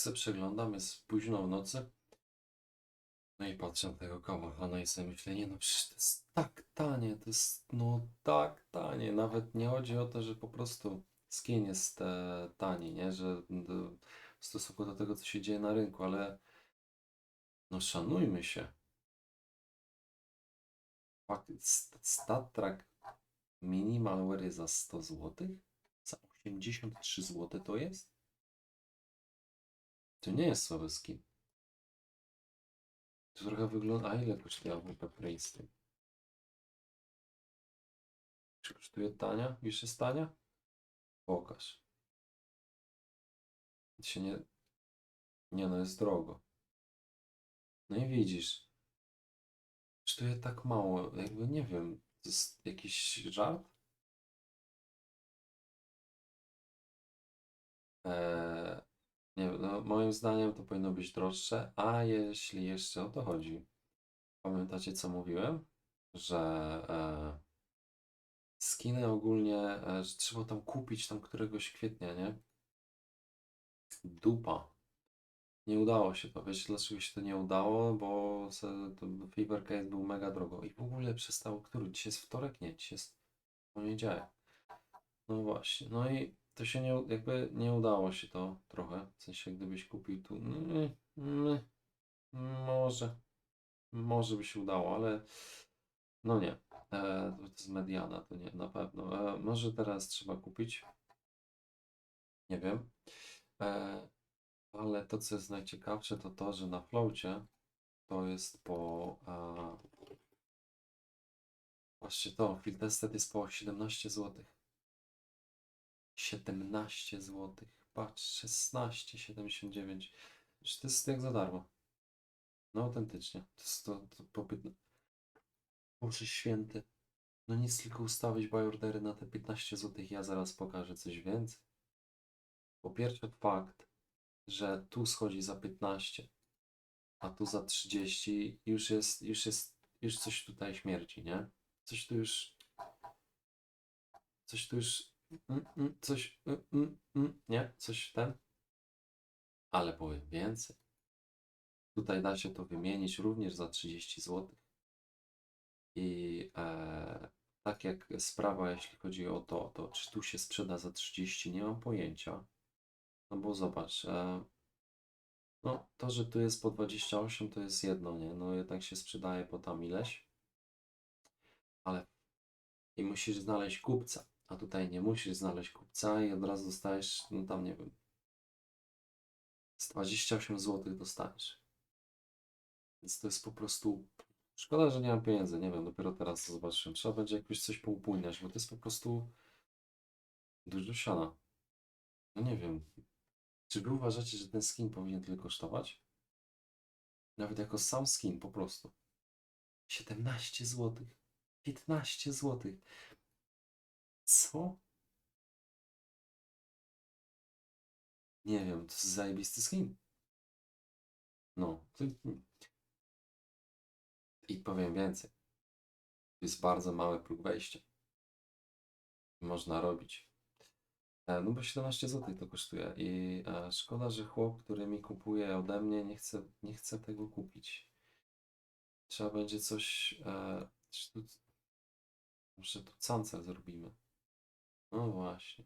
se przeglądam, jest późno w nocy. No i patrzę na tego kałachana i sobie myślę, nie no przecież to jest tak tanie, to jest no tak tanie. Nawet nie chodzi o to, że po prostu skin jest e, tani, nie? Że w stosunku do tego, co się dzieje na rynku, ale no szanujmy się. Fakt, st- Stat Track Minimal Wear za 100 zł? Za 83 zł to jest? To nie jest słaby skin. To trochę wygląda. A ile kosztuje AWP Prince? ty? Czy kosztuje tania? Już jest tania? Pokaż. To się nie. Nie no, jest drogo. No i widzisz. Kosztuje tak mało. Jakby nie wiem. To jest jakiś żart? Eee, nie no, moim zdaniem to powinno być droższe, a jeśli jeszcze o to chodzi, pamiętacie co mówiłem? Że e, skiny ogólnie, e, że trzeba tam kupić tam któregoś kwietnia, nie? Dupa. Nie udało się to. Wiecie dlaczego się to nie udało? Bo se- Fever Case był mega drogo. I w ogóle przestało, który? Dzisiaj jest wtorek? Nie, dzisiaj jest poniedziałek. No właśnie. No i to się nie, jakby nie udało się to trochę. W sensie gdybyś kupił tu, mm, mm, może, może by się udało, ale no nie. E, to jest mediana, to nie, na pewno. E, może teraz trzeba kupić. Nie wiem. E, ale to, co jest najciekawsze, to to, że na floacie to jest po. E, właśnie to, field tested jest po 17 zł. 17 zł. Patrz, 16,79. Przecież to jest jak za darmo. No autentycznie. To jest to, to po 15. Boże święty. No nic, tylko ustawić buy ordery na te 15 zł. Ja zaraz pokażę coś więcej. Po pierwsze fakt, że tu schodzi za 15, a tu za 30. Już jest, już jest, już coś tutaj śmierci, nie? Coś tu już, coś tu już, mm, mm, coś, mm, mm, nie? Coś ten. Ale powiem więcej. Tutaj da się to wymienić również za 30 zł. I e, tak jak sprawa, jeśli chodzi o to, to czy tu się sprzeda za 30, nie mam pojęcia. No bo zobacz, e, no to, że tu jest po 28 to jest jedno, nie? No jednak się sprzedaje po tam ileś. Ale i musisz znaleźć kupca. A tutaj nie musisz znaleźć kupca i od razu dostajesz, no tam nie wiem, z 28 zł dostaniesz. Więc to jest po prostu. Szkoda, że nie mam pieniędzy. Nie wiem, dopiero teraz to zobaczyłem. Trzeba będzie jakoś coś poupłynniać, bo to jest po prostu dużo siana. No nie wiem. Czy wy uważacie, że ten skin powinien tyle kosztować? Nawet jako sam skin po prostu. 17 zł. 15 zł. Co? Nie wiem, to jest zajebisty skin. No. I powiem więcej. To jest bardzo mały próg wejścia. Można robić. E, No bo 17 zł to kosztuje i e, szkoda, że chłop, który mi kupuje ode mnie, nie chce, nie chce tego kupić. Trzeba będzie coś. E, tu, może tu cancel zrobimy. No właśnie.